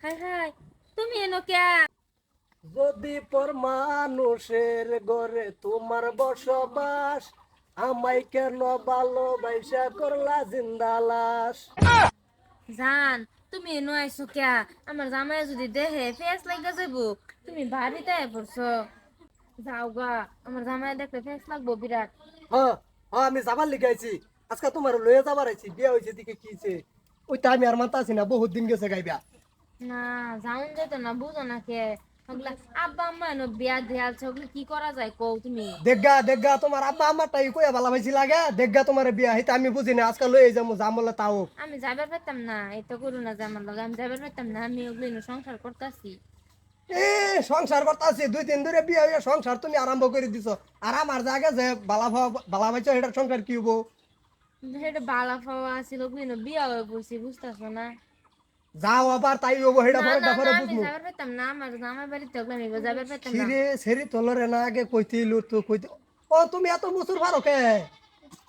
High high তুমি এনো কে? যদি পর মানুষের ঘরে তোমার বসবাস আমায় কেন ভালোবাসা করলা জিন্দালাস জান তুমি এনো আইছো কে? আমার জামাই যদি দেহে ফেস লাগা যাব তুমি বাড়িতে পড়ছো। যাও গা আমার জামাই দেখলে ফেস লাগবো বিরাট। হ্যাঁ হ্যাঁ আমি যাবার লিখাইছি আজকে তোমার লয়ে যাবার আইছি বিয়ে হয়েছে দিকে কিছে ওইটা আমি আর মানতে আছি না বহুত দিন গেছে গাইবা। না যাউন যেত না বুঝো না কে। আব্বা আম্মা বিয়া কি করা যায় কও তুমি? দেগা দেগা তোমার আব্বা তাই কইয়া ভালো লাগে। দেগা তোমার বিয়া হইতে আমি বুঝি না আজকাল জামলে তাও। আমি যাবার না করু না আমি যাবার না আমি ওগুলো সংসার করতেছি। এ সংসার করতেছি দুই তিন ধরে বিয়ে সংসার তুমি আরম্ভ করে দিছো। আর আমার জায়গা যে বালা ভাব- বালা পাইছো এটার সংসার কি হব সেটা বালা ফাওয়া আছিল ওগুলো বিয়া হয়ে পড়ছি বুঝতেছো না? যাও আবার তাই হব না, পরে বুঝব যাবার পারতাম না আমার আমার বাড়িতে ওগুলো আমি যাবার পারতাম না। সিরে সেরি তোলরে না আগে কইতিলু তো কইতে ও তুমি এত মুসুর পারো কে?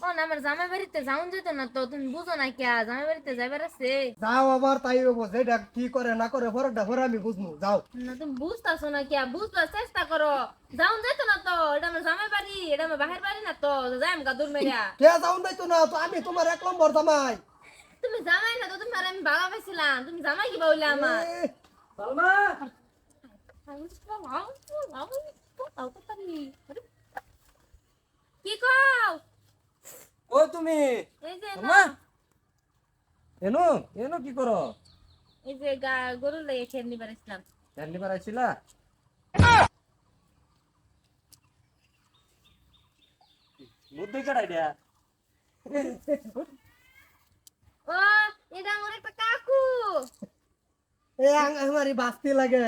ও না আমার জামাই বাড়িতে যাউন যেত না তো তুমি বুঝো না কে জামাই বাড়িতে যাবার আছে। যাও আবার তাই হব যেটা কি করে না করে পরে আমি বুঝব যাও। না তুমি বুঝতেছো না কে বুঝবার চেষ্টা করো। যাউন যেত না তো এটা আমার জামাই বাড়ি এটা আমার বাহের বাড়ি না তো যাই আমি দূর মেরিয়া কে যাও নাই তো না তো আমি তোমার এক নম্বর জামাই। তুমি জামাই না তো তোমার আমি ভালো পাইছিলাম। তুমি জামাই কি বললে আমার? সালমা! কি কও? ও তুমি! এই যে না, এনো এনো কি করো? এই যে গা- গরু লেগে খেয়ে নিবার ইসলাম জানলি পারাইছিলা বুদ্ধি কাটাই দিয়া ও এটা আমার একটা কাকু। এ আং বাস্তি লাগে।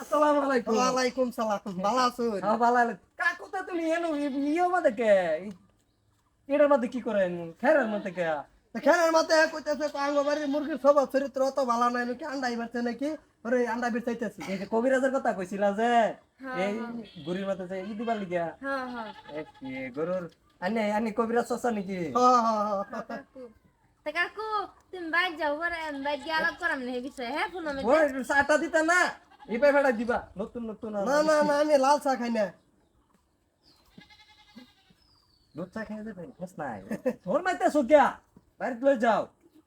আসসালামু আলাইকুম। ওয়ালাইকুম সালাম। ভালো আছো? হ্যাঁ ভালো আলে কাকুতা তুমি এনো ইয়ে মধ্যে কে? এটার মধ্যে কি করেন খেরের মধ্যে কে? খেলার মাতে কইতেছে আঙ্গবাড়ির মুরগির স্বভাব চরিত্র অত ভালো নাই নাকি আন্ডাই বাড়ছে নাকি? ওরে আন্ডা বিরতাইতেছি এই যে কবিরাজের কথা কইছিলা যে হ্যাঁ, এই গরুর মধ্যে যে ই দিবার লিগা। হ্যাঁ হ্যাঁ। গরুর? আনি আনি কবিরাজ সসা নাকি? হ হ হ কাকু। তা কাকু তুমি বাইর যাও পরে বাইর গিয়ে আলাপ করাম না এই বিষয়ে হ্যাঁ ফোন আমি ওই চাটা দিতা না এই পাই ফেড়া দিবা নতুন নতুন আর না না না আমি লাল চা খাই না দুধ চা খেয়ে যাবে বেশ নাই ওর মাইতে সুকিয়া বাড়িতে লই যাও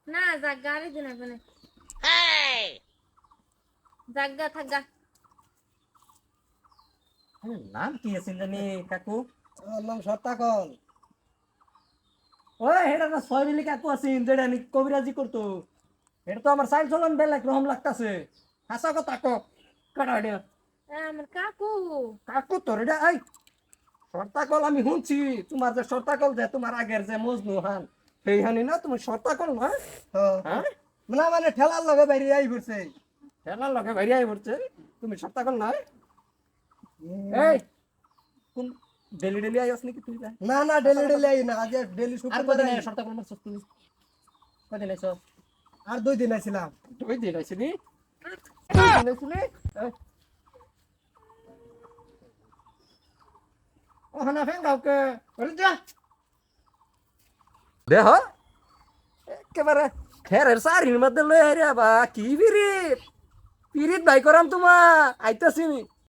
না যাক গাড়ি দিন আপনি জাগা থাকা আরে, নাম কি আছে জানি কাকু আমার নাম সত্তাকল ওই হেডা না ছয় মিলি কাকু আছেন যেটা নি কবিরাজি করতো। এটা তো আমার সাইল চলন বেলাক রহম লাগতাছে। হাসা কথা কক কাটা এটা আমার কাকু। কাকু তোর এটা আই শর্তাকল আমি শুনছি। তোমার যে শর্তাকল যে তোমার আগের যে মজনু হান সেই হানি না তুমি শর্তাকল না? হ্যাঁ। না মানে ঠেলার লগে বাইরে আই পড়ছে। হেলার লগে বাইরে আই পড়ছে। তুমি শর্তাকল নাই? এই কোন ডেলি ডেলি আইস নাকি তুই না না ডেলি ডেলি আই না আজ ডেলি আর কদিন তুমি কদিন আইছ? আর দুই দিন আইছিলাম। দুই দিন আইছিলি। ওখানে ফেন কাউকে। ওরে যা। দেহ? একেবারে খেরের সারির মধ্যে লই আরে বা কি বিরিত পিরিত ভাই করাম তোমা আইতাছি